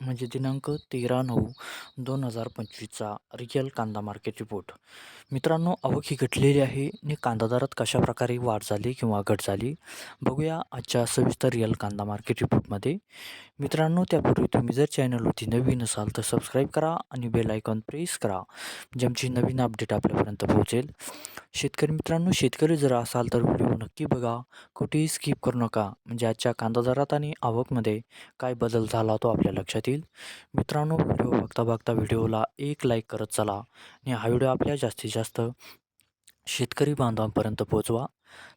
म्हणजे दिनांक तेरा नऊ दोन हजार पंचवीसचा रिअल कांदा मार्केट रिपोर्ट. मित्रांनो आवक ही घटलेली आहे. आणि कांदा दरात कशा प्रकारे वाढ झाली किंवा घट झाली बघूया आजच्या सविस्तर रिअल कांदा मार्केट रिपोर्टमध्ये. मित्रांनो त्यापूर्वी तुम्ही जर चॅनलवरती नवीन असाल तर सबस्क्राईब करा आणि बेल आयकॉन प्रेस करा ज्यांची आमची नवीन अपडेट आपल्यापर्यंत पोहोचेल. शेतकरी मित्रांनो शेतकरी जर असाल तर व्हिडिओ नक्की बघा. कुठेही स्किप करू नका. म्हणजे आजच्या कांदा दरात आणि आवकमध्ये काय बदल झाला तो आपल्या लक्षात येईल. मित्रांनो व्हिडिओ बघता बघता व्हिडिओला एक लाईक करत चला. आणि हा व्हिडिओ आपल्या जास्तीत जास्त शेतकरी बांधवांपर्यंत पोहोचवा.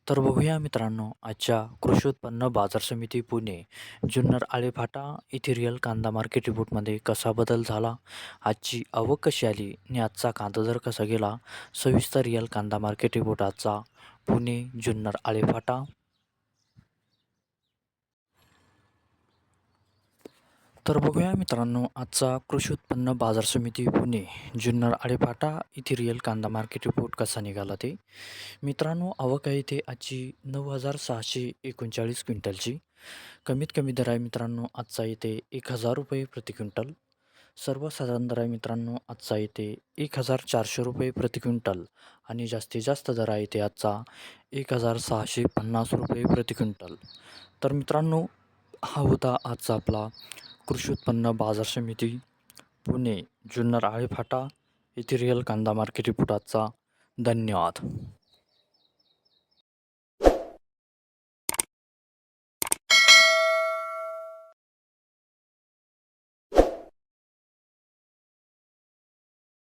तर बघूया मित्रांनो आजच्या कृषी उत्पन्न बाजार समिती पुणे जुन्नर आळेफाटा इथिरियल कांदा मार्केट रिपोर्टमध्ये कसा बदल झाला आजची आवक कशी आली आणि आजचा कांदा दर कसा गेला सविस्तर रिअल कांदा मार्केट रिपोर्ट आजचा पुणे जुन्नर आळेफाटा. तर बघूया मित्रांनो आजचा कृषी उत्पन्न बाजार समिती पुणे जुन्नर आळेपाटा इथे रिअल कांदा मार्केट रिपोर्ट कसा निघाला ते. मित्रांनो आवक आहे ते आजची नऊ हजार सहाशे एकोणचाळीस क्विंटलची. कमीत कमी दर आहे मित्रांनो आजचा येते एक हजार रुपये प्रति क्विंटल. सर्वसाधारण दर आहे मित्रांनो आजचा येते एक हजार चारशे रुपये प्रति क्विंटल. आणि जास्तीत जास्त दर आहे ते आजचा एक हजार सहाशे पन्नास रुपये प्रति क्विंटल. तर मित्रांनो हा होता आजचा आपला कृषी उत्पन्न बाजार समिती पुणे जुन्नर आळेफाटा येथे रिअल कांदा मार्केट रिपोर्टाचा धन्यवाद.